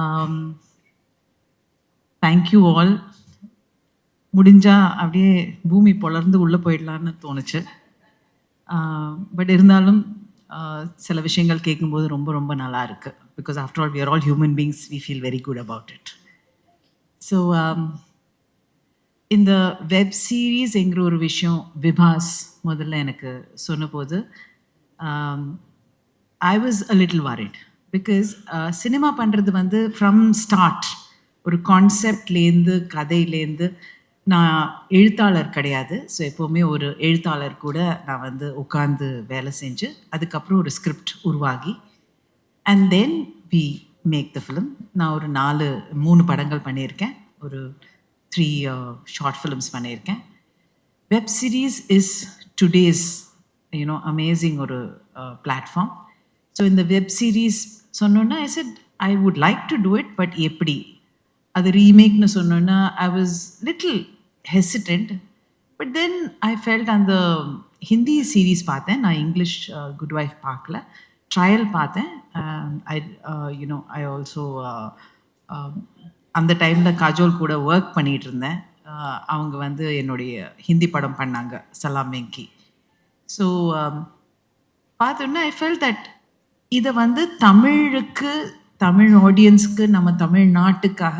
Um, thank you all முடிஞ்சா அப்படியே பூமி பொலர்ந்து உள்ளே போயிடலான்னு தோணுச்சு. Uh, பட் இருந்தாலும் uh, சில விஷயங்கள் கேட்கும்போது ரொம்ப ரொம்ப நல்லா இருக்கு. Because after all we're all human beings we feel very good about it so இந்த வெப் சீரிஸ்ங்கிற ஒரு விஷயம் விபாஸ் முதல்ல எனக்கு சொன்னபோது I was a little worried because cinema பண்ணுறது வந்து ஃப்ரம் ஸ்டார்ட் ஒரு கான்செப்ட்லேருந்து கதையிலேருந்து நான் எழுத்தாளர் கிடையாது. ஸோ எப்போவுமே ஒரு எழுத்தாளர் கூட நான் வந்து உட்காந்து வேலை செஞ்சு அதுக்கப்புறம் ஒரு ஸ்கிரிப்ட் உருவாகி. And then we make the film நான் ஒரு நாலு மூணு படங்கள் பண்ணியிருக்கேன். ஒரு த்ரீ ஷார்ட் ஃபிலிம்ஸ் பண்ணியிருக்கேன். Web series is today's you know amazing ஒரு uh, பிளாட்ஃபார்ம் ஸோ இந்த வெப் சீரிஸ் சொன்னோன்னா I said I would like to do it but எப்படி? அது ரீமேக்னு சொன்னோன்னா I was little hesitant but then I felt அந்த Hindi series பார்த்தேன். நான் இங்கிலீஷ் குட் ஒய்ஃப் பார்க்கல. ட்ரையல் பார்த்தேன். ஐ யூனோ ஐ ஆல்சோ அந்த டைமில் காஜோல் கூட ஒர்க் பண்ணிகிட்டு இருந்தேன். Uh, அவங்க வந்து என்னுடைய ஹிந்தி படம் பண்ணாங்க சலாம் ஸோ um, பார்த்தோன்னா ஐ ஃபெல் தட் இதை வந்து தமிழுக்கு தமிழ் ஆடியன்ஸ்க்கு நம்ம தமிழ்நாட்டுக்காக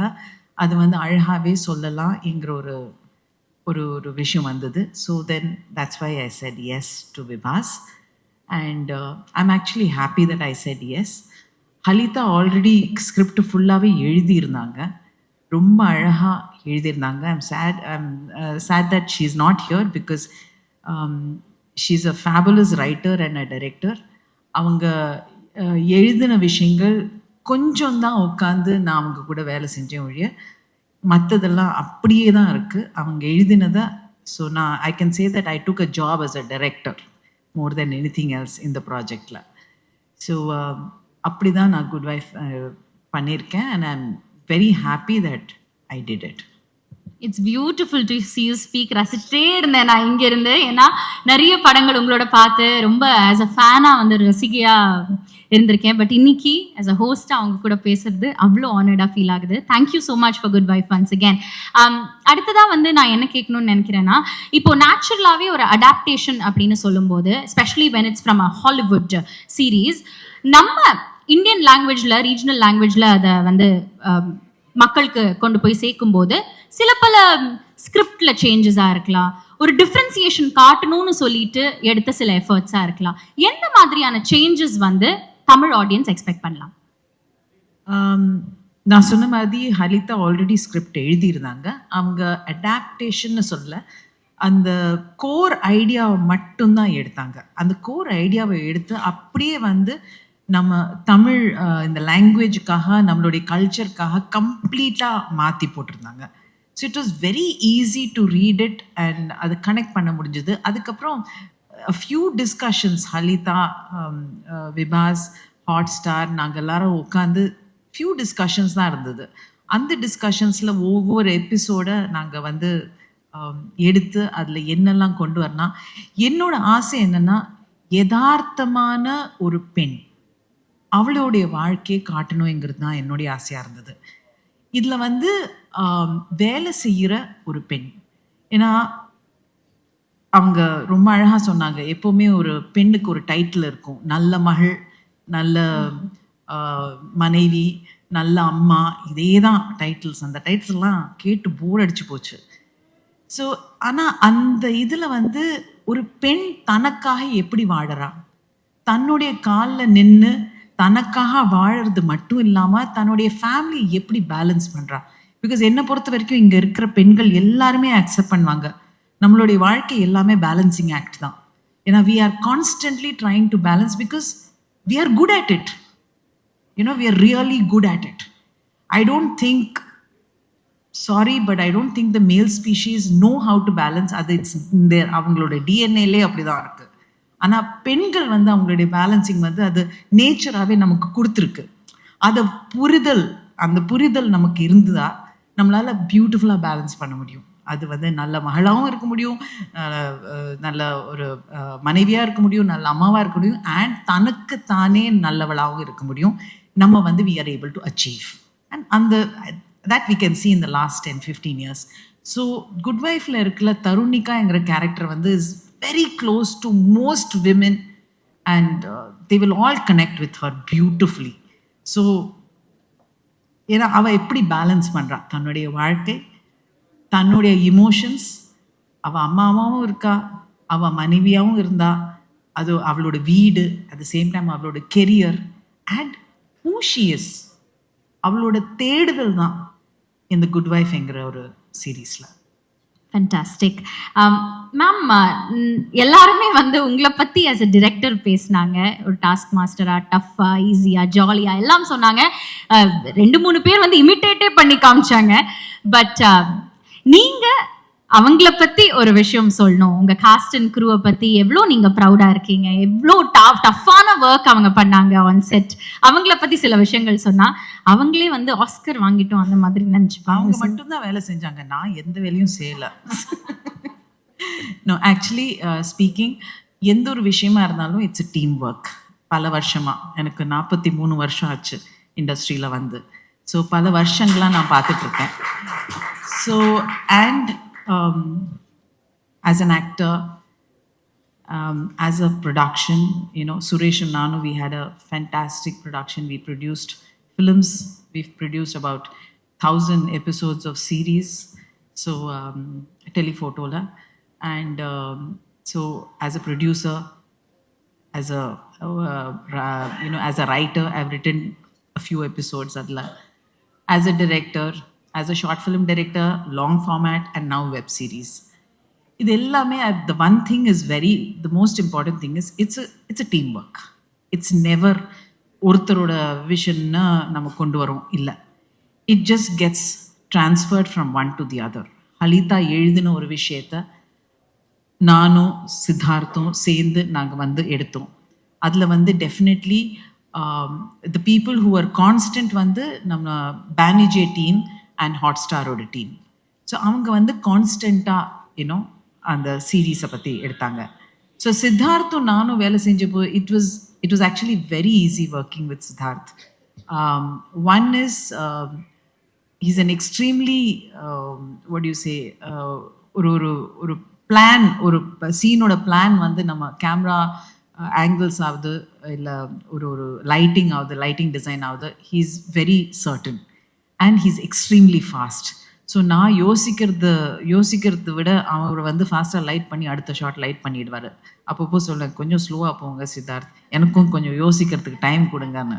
அது வந்து அழகாகவே சொல்லலாம்ங்கிற ஒரு ஒரு ஒரு விஷயம் வந்தது. So then that's why I said yes to Vibas and I'm actually happy that I said yes Halitha already script ஃபுல்லாகவே எழுதியிருந்தாங்க. ரொம்ப அழகாக எழுதியிருந்தாங்க. I'm sad I'm sad that she is not here because she is a fabulous writer and a director அவங்க எழுதின விஷயங்கள் கொஞ்சம் தான் உட்காந்து நான் அவங்க கூட வேலை செஞ்சேன் ஒழிய மற்றதெல்லாம் அப்படியே தான் இருக்குது அவங்க எழுதினதை ஸோ நான் I can say that I took a job as a director more than anything else இந்த ப்ராஜெக்டில் ஸோ அப்படி தான் நான் குட் வைஃப் பண்ணியிருக்கேன் and I am very happy that I did it it's beautiful to see you speak ரசிச்சிட்டே இருந்தேன் நான் இங்கே இருந்து ஏன்னா நிறைய படங்கள் உங்களோட பார்த்து ரொம்ப ஆஸ் அ ஃபேனாக வந்து ரசிகையாக இருந்திருக்கேன். பட் இன்னைக்கு ஆஸ் அ ஹோஸ்டா அவங்க கூட பேசுறது அவ்வளோ ஆனர்டா ஃபீல் ஆகுது. Thank you so much for good wife once again அடுத்ததாக வந்து நான் என்ன கேட்கணும்னு நினைக்கிறேன்னா இப்போ நேச்சுரலாவே ஒரு அடாப்டேஷன் அப்படின்னு சொல்லும்போது specially when it's from a Hollywood series நம்ம இந்தியன் லாங்குவேஜ்ல ரீஜனல் லாங்குவேஜ்ல அதை வந்து um, மக்களுக்கு கொண்டு போய் சேர்க்கும்போது சில பல ஸ்கிரிப்ட்ல சேஞ்சஸா இருக்கலாம். ஒரு டிஃப்ரென்சியேஷன் காட்டணும்னு சொல்லிட்டு எடுத்த சில எஃபர்ட்ஸா இருக்கலாம். எந்த மாதிரியான சேஞ்சஸ் வந்து தமிழ் ஆடியன்ஸ் எக்ஸ்பெக்ட் பண்ணலாம். நான் சொன்ன மாதிரி ஹலிதா ஆல்ரெடி ஸ்கிரிப்ட் எழுதியிருந்தாங்க. அவங்க அடாப்டேஷன்னு சொல்ல அந்த கோர் ஐடியாவை மட்டும்தான் எடுத்தாங்க. அந்த கோர் ஐடியாவை எடுத்து அப்படியே வந்து நம்ம தமிழ் இந்த லாங்குவேஜுக்காக நம்மளுடைய கல்ச்சருக்காக கம்ப்ளீட்டாக மாற்றி போட்டிருந்தாங்க. So it was very easy to read it and அது கனெக்ட் பண்ண முடிஞ்சது. அதுக்கப்புறம் few discussions Halitha Vibas Hotstar நாங்கள் எல்லாரும் உட்காந்து ஃபியூ டிஸ்கஷன்ஸ் தான் இருந்தது. அந்த டிஸ்கஷன்ஸில் ஒவ்வொரு எபிசோடை நாங்கள் வந்து um, எடுத்து அதில் என்னெல்லாம் கொண்டு வரலாம். என்னோட ஆசை என்னென்னா யதார்த்தமான ஒரு பெண் அவளுடைய வாழ்க்கையை காட்டணுங்கிறது தான் என்னுடைய ஆசையாக இருந்தது. இதில் வந்து um, வேலை செய்கிற ஒரு பெண். ஏன்னா அவங்க ரொம்ப அழகாக சொன்னாங்க. எப்போவுமே ஒரு பெண்ணுக்கு ஒரு டைட்டில் இருக்கும். நல்ல மகள் நல்ல மனைவி நல்ல அம்மா இதே தான் டைட்டில்ஸ் அந்த டைட்டில்ஸ்லாம் கேட்டு போர் அடிச்சு போச்சு. ஸோ ஆனால் அந்த இதில் வந்து ஒரு பெண் தனக்காக எப்படி வாழறா? தன்னுடைய காலில் நின்று தனக்காக வாழறது மட்டும் இல்லாமல் தன்னுடைய ஃபேமிலி எப்படி பேலன்ஸ் பண்ணுறா பிகாஸ் என்னை பொறுத்த வரைக்கும் இங்கே இருக்கிற பெண்கள் எல்லாருமே அக்செப்ட் பண்ணுவாங்க. நம்மளுடைய வாழ்க்கை எல்லாமே பேலன்சிங் ஆக்ட் தான். ஏன்னா we are constantly trying to balance because we are good at it you know we are really good at it I don't think sorry but I don't think the male species know how to balance அது it's இந்த அவங்களோட டிஎன்ஏலே அப்படிதான் இருக்குது ஆனால் பெண்கள் வந்து அவங்களுடைய balancing வந்து அது நேச்சராகவே நமக்கு கொடுத்துருக்கு. அதை புரிதல் அந்த புரிதல் நமக்கு இருந்ததா நம்மளால் பியூட்டிஃபுல்லாக பேலன்ஸ் பண்ண முடியும். அது வந்து நல்ல மகளாகவும் இருக்க முடியும் நல்ல ஒரு மனைவியாக இருக்க முடியும் நல்ல அம்மாவாக இருக்க முடியும் அண்ட் தனக்கு தானே நல்லவளாகவும் இருக்க முடியும். நம்ம வந்து we are able to achieve and அந்த that we can see in the last ten fifteen years so good ஒய்ஃபில் இருக்கிற தருணிகாங்கிற கேரக்டர் வந்து is very close to most women and they will all connect with her beautifully so ஏன்னா அவள் எப்படி balance பண்ணுறா தன்னுடைய வாழ்க்கை தன்னுடைய இமோஷன்ஸ் அவள் அம்மாவாகவும் இருக்கா அவள் மனைவியாகவும் இருந்தா அது அவளோட வீடு அட் த சேம் டைம் அவளோட கெரியர் அண்ட் பூஷியஸ் அவளோட தேடுதல் தான் இந்த குட் ஒய்ஃப்ங்கிற ஒரு சீரீஸில் ஃபண்டாஸ்டிக் மேம் எல்லாருமே வந்து உங்களை பற்றி ஆஸ் அ டிரெக்டர் பேசினாங்க. ஒரு டாஸ்க் மாஸ்டராக டஃப்பாக ஈஸியாக ஜாலியாக எல்லாம் சொன்னாங்க. ரெண்டு மூணு பேர் வந்து இமிட்டேட்டே பண்ணி காமிச்சாங்க. பட் நீங்க அவங்கள பத்தி ஒரு விஷயம் சொல்லணும். உங்க காஸ்ட் அண்ட் குரூவை பத்தி எவ்வளோ நீங்க ப்ரௌடா இருக்கீங்க? எவ்வளோ டஃப் டஃப்பான ஒர்க் அவங்க பண்ணாங்க ஆன் செட் அவங்கள பத்தி சில விஷயங்கள் சொன்னா அவங்களே வந்து ஆஸ்கர் வாங்கிட்டோம் அந்த மாதிரி நினைச்சுப்பாங்க. அவங்க மட்டும்தான் வேலை செஞ்சாங்க. நான் எந்த வேலையும் செய்யல. நோ ஆக்சுவலி ஸ்பீக்கிங் எந்த ஒரு விஷயமா இருந்தாலும் இட்ஸ் டீம் ஒர்க் பல வருஷமா. எனக்கு நாற்பத்தி மூணு வருஷம் ஆச்சு இண்டஸ்ட்ரியில் வந்து. ஸோ பல வருஷங்களா நான் பார்த்துட்டு So, and um, as an actor, um, as a production, you know, Suresh and Nanu, we had a fantastic production. We produced films. We've produced about thousand episodes of series. So, um, Telefotola, and um, so as a producer, as a uh, uh, you know, as a writer, I've written a few episodes. Adla, as a director, as a short film director, long format, and now web series. இது எல்லாமே the one thing is very the most important thing is it's it's a team work it's never ஒருத்தரோட விஷன்னு நம்ம கொண்டு வரோம் இல்லை it just gets transferred from one to the other Halitha எழுதின ஒரு விஷயத்த நானும் சித்தார்த்தும் சேர்ந்து நாங்கள் வந்து எடுத்தோம் அதில் வந்து definitely the people who are constant வந்து நம்ம பேனிஜே டீம் அண்ட் ஹாட் ஸ்டாரோட டீம் ஸோ அவங்க வந்து கான்ஸ்டண்ட்டாக யூனோ அந்த சீரீஸை பற்றி எடுத்தாங்க. ஸோ சித்தார்த்தும் நானும் வேலை செஞ்சப்போ it was it was actually very easy working with Siddharth. One is is an extremely what you say ஒரு ஒரு ஒரு பிளான் ஒரு சீனோட பிளான் வந்து நம்ம கேமரா ஆங்கிள்ஸ் ஆகுது இல்லை ஒரு ஒரு லைட்டிங் ஆகுது லைட்டிங் டிசைன் ஆகுது he's very certain and he's extremely fast so நான் யோசிக்கிறது யோசிக்கிறது விட அவர் வந்து ஃபாஸ்ட்டாக லைட் பண்ணி அடுத்த ஷாட் லைட் பண்ணிடுவார். அப்பப்போ சொல்ல கொஞ்சம் ஸ்லோவாக போங்க சித்தார்த். எனக்கும் கொஞ்சம் யோசிக்கிறதுக்கு டைம் கொடுங்கன்னு.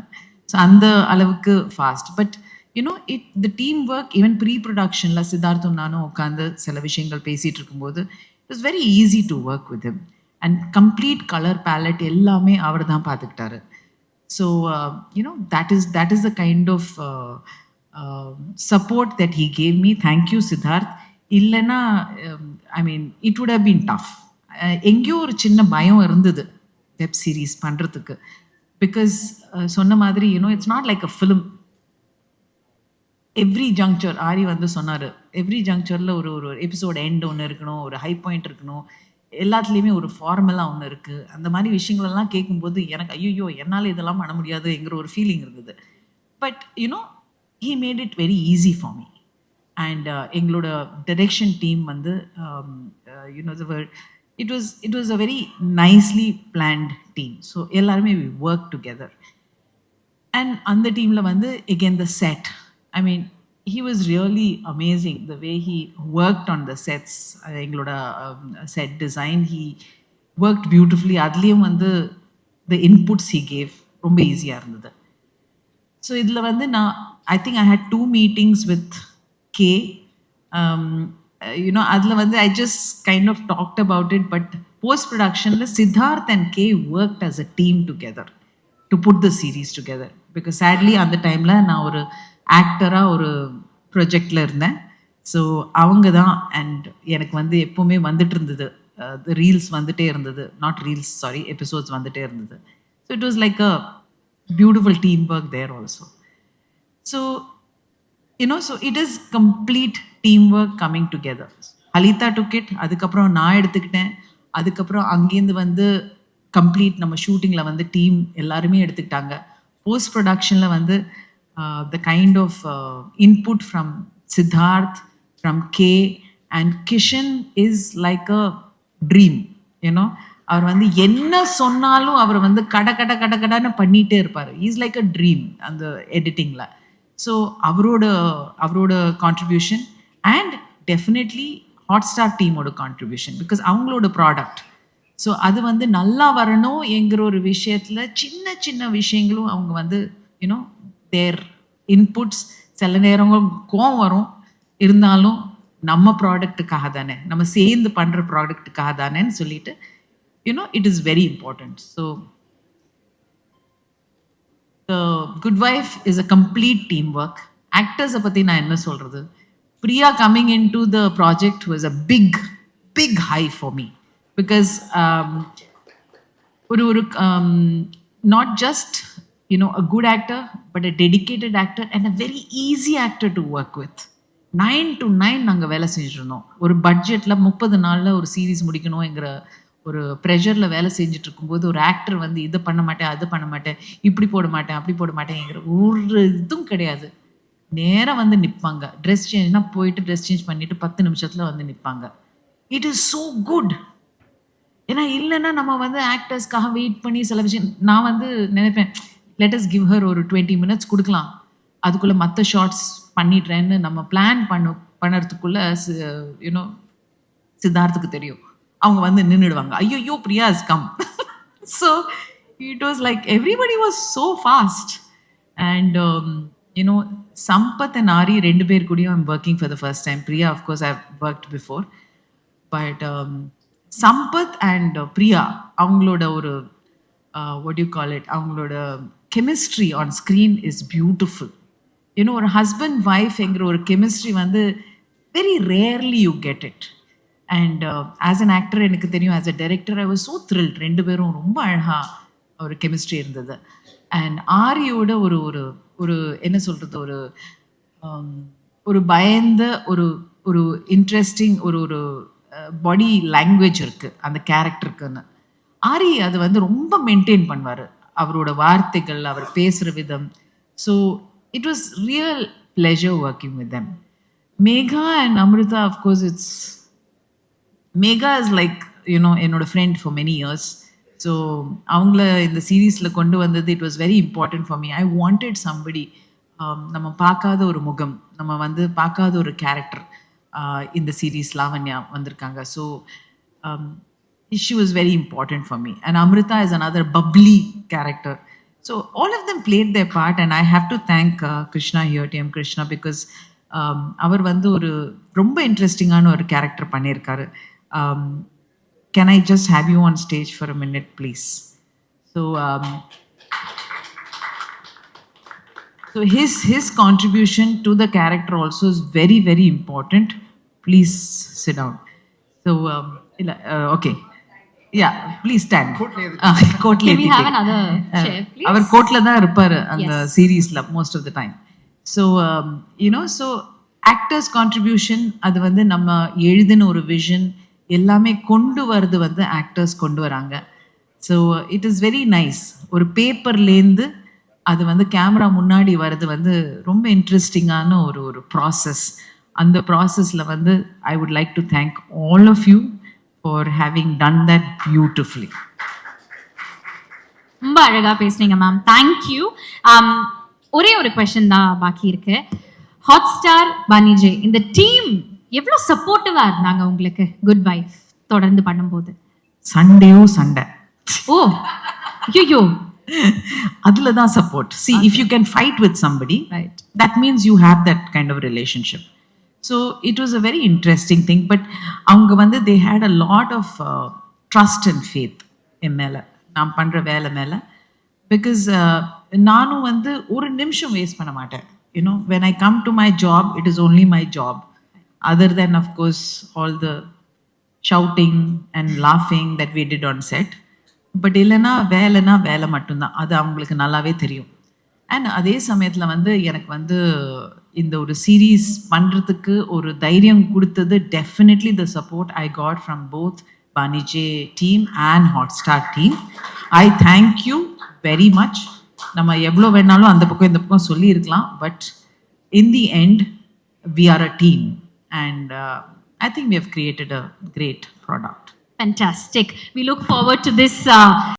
ஸோ அந்த அளவுக்கு fast but you know it the team work even pre ப்ரொடக்ஷனில் சித்தார்த்தும் நானும் உட்காந்து சில விஷயங்கள் பேசிகிட்டு இருக்கும்போது it was very easy to work with him and complete colour palette எல்லாமே அவர் தான் பார்த்துக்கிட்டாரு. So you know that is that is the kind of support that he gave me thank you Siddharth இல்லைன்னா I mean it would have been tough எங்கேயோ ஒரு சின்ன பயம் இருந்தது web series பண்ணுறதுக்கு பிகாஸ் சொன்ன மாதிரி you know it's not like a film every juncture Aari வந்து சொன்னார் எவ்ரி ஜங்க்சரில் ஒரு ஒரு எபிசோட் எண்ட் ஒன்று இருக்கணும் ஒரு ஹை பாயிண்ட் இருக்கணும். எல்லாத்துலேயுமே ஒரு ஃபார்மலாக ஒன்று இருக்குது அந்த மாதிரி விஷயங்களெல்லாம் கேட்கும்போது எனக்கு ஐயோ என்னால் இதெல்லாம் பண்ண முடியாதுங்கிற ஒரு ஃபீலிங் இருந்தது. But you know he made it very easy for me and எங்களோட டெரெக்ஷன் டீம் வந்து you know it was it was a very nicely planned team so எல்லாருமே வி ஒர்க் டுகெதர் அண்ட் அந்த டீமில் வந்து again the set I mean he was really amazing the way he worked on the sets எங்களோட set design he worked beautifully அதுலேயும் வந்து த inputs he gave ரொம்ப ஈஸியாக இருந்தது. ஸோ இதில் வந்து நான் I think I had two meetings with K you know அதில் வந்து I just kind of talked about it but post ப்ரொடக்ஷனில் Siddharth and K work as a team together to put the series together because sadly அந்த டைமில் நான் ஒரு ஆக்டராக ஒரு ப்ரொஜெக்டில் இருந்தேன். ஸோ அவங்க தான் அண்ட் எனக்கு வந்து எப்போவுமே வந்துட்டு இருந்தது. ரீல்ஸ் வந்துட்டே இருந்தது. நாட் ரீல்ஸ் சாரி எபிசோட்ஸ் வந்துட்டே இருந்தது. So it was like a beautiful team work there also so you know so it is complete team work coming together Halitha took it அதுக்கப்புறம் நான் எடுத்துக்கிட்டேன். அதுக்கப்புறம் அங்கேருந்து வந்து கம்ப்ளீட் நம்ம ஷூட்டிங்கில் வந்து டீம் எல்லாருமே எடுத்துக்கிட்டாங்க. போஸ்ட் ப்ரொடக்ஷனில் வந்து the kind of input from Siddharth from K and Kishan is like a dream ஏன்னோ அவர் வந்து என்ன சொன்னாலும் அவர் வந்து கட கட கட கடன்னு பண்ணிகிட்டே இருப்பார். இஸ் லைக் அ ட்ரீம் அந்த எடிட்டிங்கில் ஸோ அவரோட அவரோட contribution and definitely Hotstar டீமோட கான்ட்ரிபியூஷன் பிகாஸ் அவங்களோட ப்ராடக்ட் ஸோ அது வந்து நல்லா வரணும் என்கிற ஒரு விஷயத்தில் சின்ன சின்ன விஷயங்களும் அவங்க வந்து யூனோ தேர் இன்புட்ஸ் சில நேரங்கள் கோவம் வரும். இருந்தாலும் நம்ம ப்ராடக்ட்டுக்காக தானே நம்ம சேர்ந்து பண்ணுற ப்ராடக்ட்டுக்காக தானேன்னு சொல்லிட்டு you know it is very important so Good Wife is a complete team work ஆக்டர்ஸை பற்றி நான் என்ன சொல்கிறது Priya coming into the project was a big big high for me because ஒரு ஒரு not just you know a good actor but a dedicated actor and a very easy actor to work with nine to nine நாங்கள் வேலை செஞ்சுருந்தோம் ஒரு பட்ஜெட்டில் முப்பது நாளில் ஒரு series முடிக்கணுங்கிற ஒரு ப்ரெஷரில் வேலை செஞ்சுட்டு இருக்கும்போது ஒரு ஆக்டர் வந்து இதை பண்ண மாட்டேன் அது பண்ண மாட்டேன் இப்படி போட மாட்டேன் அப்படி போட மாட்டேங்கிற ஒரு இதுவும் கிடையாது. நேராக வந்து நிற்பாங்க ட்ரெஸ் சேஞ்ச்னா போயிட்டு ட்ரெஸ் சேஞ்ச் பண்ணிவிட்டு பத்து நிமிஷத்தில் வந்து நிற்பாங்க இட் இஸ் ஸோ குட் ஏன்னா இல்லைன்னா நம்ம வந்து ஆக்டர்ஸ்க்காக வெயிட் பண்ணி சில விஷயம் நான் வந்து நினைப்பேன் லெட்டஸ் கிவ் ஹர் ஒரு டுவெண்ட்டி மினிட்ஸ் கொடுக்கலாம். அதுக்குள்ளே மற்ற ஷார்ட்ஸ் பண்ணிடுறேன்னு நம்ம பிளான் பண்ண பண்ணுறதுக்குள்ளே யூனோ சித்தார்த்துக்கு தெரியும். அவங்க வந்து நின்றுடுவாங்க ஐயோ Priya is come so it was like everybody was so fast and you know Sampath and Aari ரெண்டு பேர் கூடயும் I'm working for the first time Priya of course I worked before but Sampath and Priya அவங்களோட ஒரு what you call it அவங்களோட chemistry on screen is beautiful you know ஒரு husband ஒய்ஃப்ங்கிற ஒரு chemistry வந்து very rarely you get it and as an actor எனக்கு தெரியும் as a director I was so thrill ரெண்டு பேரும் ரொம்ப அழகாக ஒரு கெமிஸ்ட்ரி இருந்தது. அண்ட் ஆரியோட ஒரு ஒரு ஒரு என்ன சொல்கிறது ஒரு um, ஒரு பயந்த ஒரு ஒரு இன்ட்ரெஸ்டிங் ஒரு ஒரு பாடி லாங்குவேஜ் இருக்குது அந்த கேரக்டருக்குன்னு ஆரி அது வந்து ரொம்ப மெயின்டைன் பண்ணுவார். அவரோட வார்த்தைகள் அவர் பேசுகிற விதம். So it was real pleasure working with them Megha and Amrita of course it's Megha is like you know என்னோட friend for many years so அவங்கள இந்த சீரீஸில் கொண்டு வந்தது it was very important for me I wanted somebody நம்ம பார்க்காத ஒரு முகம் நம்ம வந்து பார்க்காத ஒரு கேரக்டர் uh, இந்த சீரீஸ் லாவண்யா வந்திருக்காங்க. So she was very important for me and Amrita is another bubbly character so all of them played their part and I have to thank Krishna here T M Krishna because அவர் வந்து ஒரு ரொம்ப இன்ட்ரெஸ்டிங்கான ஒரு character பண்ணியிருக்காரு Can I just have you on stage for a minute please so So his his contribution to the character also is very very important. Please sit down. So um, illa- uh, okay, yeah. Please stand. கோட்ல Can we have another chair, please? அவர் கோட்ல தான் இருப்பாரு அந்த சீரீஸ்ல most of the time so you know so actors contribution அது வந்து நம்ம எழுதின ஒரு விஷன் எல்லாமே கொண்டு வர்றது வந்து ஆக்டர்ஸ் கொண்டு வராங்க. So it is very nice ஒரு பேப்பர்லேருந்து அது வந்து கேமரா முன்னாடி வர்றது வந்து ரொம்ப இன்ட்ரெஸ்டிங்கான ஒரு ஒரு ப்ராசஸ் அந்த ப்ராசஸில் வந்து I would like to thank all of you for having done that beautifully ரொம்ப அழகாக பேசுனீங்க மேம் தேங்க்யூ um, ஒரே ஒரு கொஸ்டின் தான் பாக்கி இருக்கு. ஹாட் ஸ்டார் பனிஜே இந்த டீம் எவ்வளவு சப்போர்ட்டிவா இருந்தாங்க உங்களுக்கு? குட் வைஃப் தொடர்ந்து பண்ணும்போது. சண்டேயோ சண்டை. ஓ ஐயோ அதுல தான் support see if you can fight with somebody right that means you have that kind of relationship. So it was a very interesting thing but அவங்க வந்து had a lot of uh, trust and faith என் மேல. நான் பண்ற வேலை மேல. Because நானும் வந்து ஒரு நிமிஷம் வேஸ்ட் பண்ண மாட்டேன். You know when I come to my job it is only my job other than of course all the shouting and லாஃபிங் that we did on set but இல்லைன்னா வேலைனா வேலை மட்டும்தான். அது அவங்களுக்கு நல்லாவே தெரியும். அண்ட் அதே சமயத்தில் வந்து எனக்கு வந்து இந்த ஒரு சீரீஸ் பண்ணுறதுக்கு ஒரு தைரியம் கொடுத்தது definitely the support I got from both Banijay team and Hotstar team I thank you very much நம்ம எவ்வளோ வேணாலும் அந்த பக்கம் இந்த பக்கம் சொல்லியிருக்கலாம். But in the end we are a team And uh, I think we have created a great product. Fantastic. We look forward to this. Uh